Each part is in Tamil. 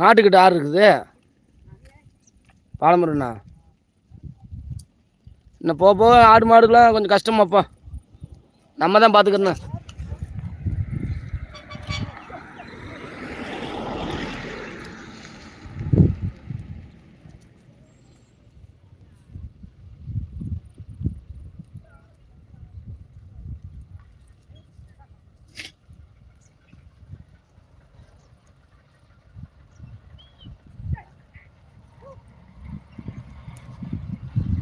மாட்டுக்கிட்ட ஆறு இருக்குது. பாலமுருண்ணா இன்னும் போக போக ஆடு மாடுக்கெலாம் கொஞ்சம் கஷ்டமாப்பா. நம்ம தான் பார்த்துக்கணும்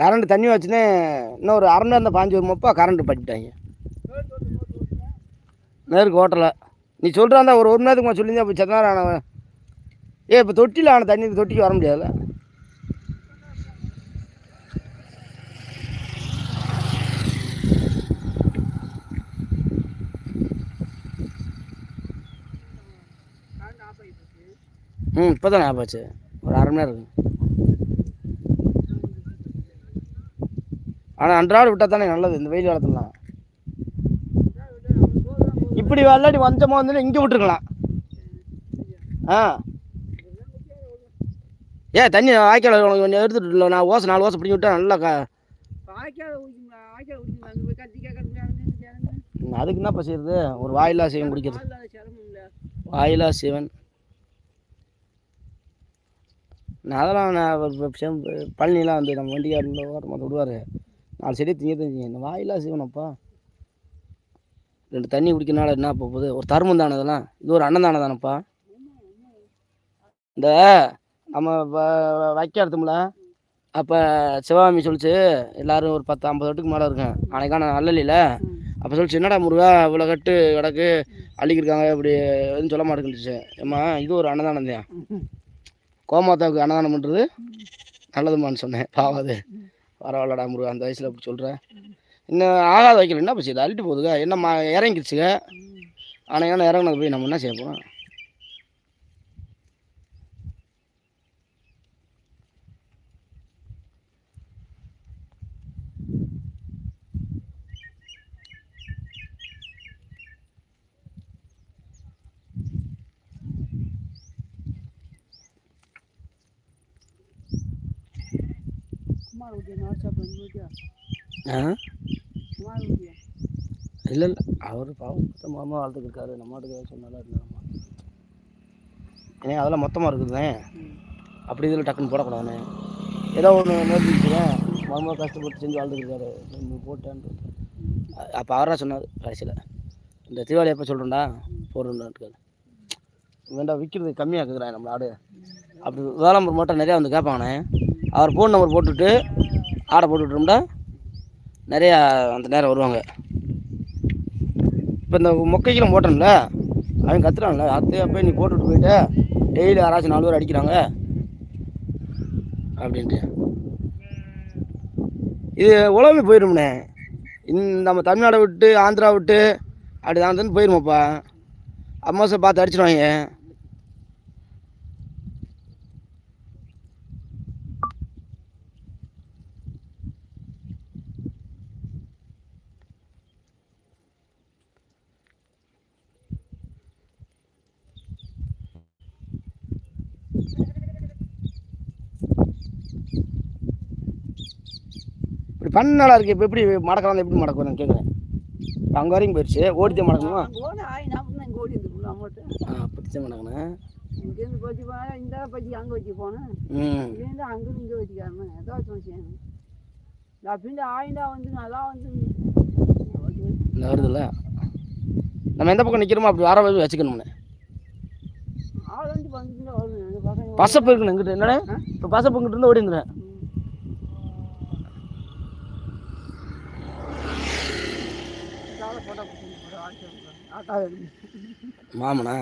கரண்ட் தண்ணி வச்சுன்னு இன்னும் ஒரு அரை நேரம் பாஞ்சு வருமாப்பா கரண்ட் பண்ணிட்டாங்க நேருக்கு ஓட்டலை. நீ சொல்கிறாந்தா ஒரு ஒரு மணி நேரத்துக்கு சொல்லியிருந்தா இப்போ செத்த ஆனவன் ஏ இப்போ தொட்டியில் ஆன தண்ணி தொட்டிக்கு வர முடியாதுல்ல. ம் இப்போ தான் ஞாபகம் ஒரு அரை மணி நேரம் இருக்கு. ஆனால் அன்றாடம் விட்டால் தானே நல்லது இந்த வெயில் காலத்துலலாம். இப்படி விளையாடி வந்தமா வந்து இங்கே விட்டுருக்கலாம். ஆ. ஏ தண்ணி வாய்க்கால் உனக்கு கொஞ்சம் எடுத்துட்டு இல்லை நான் ஓசை நாலு ஓசை பிடிச்சி விட்டா நல்லா க அதுக்கு என்னப்பா செய்யுது ஒரு வாயிலா சிவன் குடிக்கிறது. வாயிலா சிவன். நான் அதெல்லாம் நான் பழனிலாம் வந்து நம்ம வண்டிக்காரில் ஓரமாக விடுவார் நாலு செடி திங்க தெரிஞ்சுங்க இந்த வாயிலா சிவனப்பா. ரெண்டு தண்ணி குடிக்கிறனால என்ன இப்போ போகுது? ஒரு தர்மம் தானே இதெல்லாம் இது ஒரு அண்ணன் தானே தானப்பா. இந்த நம்ம வைக்க எடுத்தோம்ல. அப்போ சிவகாமி சொல்லிச்சு எல்லாரும் ஒரு பத்து ஐம்பது வட்டுக்கு மேலே இருக்கேன். அன்னைக்கான அல்லலியில் அப்போ சொல்லிச்சு என்னடா முருகா இவ்வளோ கட்டு கிடக்கு அள்ளிக்கிருக்காங்க இப்படி எதுவும் சொல்ல மாட்டேங்குச்சு ஏம்மா இது ஒரு அன்னதானம் தான் கோமாதாவுக்கு அன்னதானம் பண்ணுறது நல்லதுமான்னு சொன்னேன். பாவாது பரவாயில்லடா முருகா அந்த வயசில் அப்படி சொல்கிறேன் இன்னும் ஆகாத வைக்கல என்ன போச்சு இது அள்ளிட்டு போகுதுங்க என்ன மா இறங்கிருச்சுங்க ஆனால் என்ன இறங்கினது போய் நம்ம என்ன செய்ய போகிறோம் இல்லை இல்லை அவர் பாவம் மொத்தமாக வாழ்த்துக்கு இருக்காரு நம்ம மாட்டுக்கு சொன்னாலும் இருந்தாருமா ஏன் அதெல்லாம் மொத்தமாக இருக்குதுண்ணே அப்படி இதில் டக்குன்னு போடக்கூடாதுண்ணே ஏதோ ஒன்று நேர்த்திச்சுவேன் மாமா கஷ்டப்பட்டு செஞ்சு வாழ்ந்துருக்காரு நீ போட்டேன்ட்டு அப்போ அவராக சொன்னார் கடைசியில் இந்த தீபாவளி எப்போ சொல்கிறேன்டா போடுறான்ட்டு வேண்டாம் விற்கிறது கம்மியாக இருக்குதுண்ணே நம்ம ஆடு அப்படி வேளாம்பூர் மட்டும் நிறையா வந்து கேட்பாங்கண்ணே அவர் ஃபோன் நம்பர் போட்டுவிட்டு ஆர்டர் போட்டுவிட்டோம்னா நிறையா அந்த நேரம் வருவாங்க. இப்போ இந்த மொக்கைக்கெல்லாம் போட்டேன்ல அவன் கத்துறான்ல. அத்தையை போய் நீ போட்டுட்டு போயிட்டு டெய்லி யாராச்சும் நாலு பேர் அடிக்கிறாங்க அப்படின்ட்டு. இது உலகமே போயிடும்ண்ணே இந்த நம்ம தமிழ்நாடை விட்டு ஆந்திரா விட்டு அப்படி தான் போயிருமாப்பா. அம்மாசை பார்த்து அடிச்சிடுவாங்க இப்படி பண்ண நல்லா இருக்கு இப்போ எப்படி மடக்கலாம் எப்படி மடக்கும் நான் கேட்குறேன் அங்கே வரைக்கும் போயிடுச்சு ஓடித்தே மடக்கணுமா? ஆ அப்படித்தான் மடக்கணும் இங்கேருந்து போனால் இந்த பற்றி அங்கே வச்சு போனேன். இங்கேருந்து அங்கே இங்கே வச்சுக்காரன் ஏதாச்சும் நான் பின்ன ஆயிண்டா வந்து நல்லா வந்து வருதுல்ல? நம்ம எந்த பக்கம் நிற்கிறோமோ அப்படி வர வச்சு பசங்க பசப்பு இருக்கணும் இங்கிட்ட என்னண்ணே? இப்போ பசப்பு இங்கிட்ட இருந்து ஓடி இருந்துறேன் மாமனா?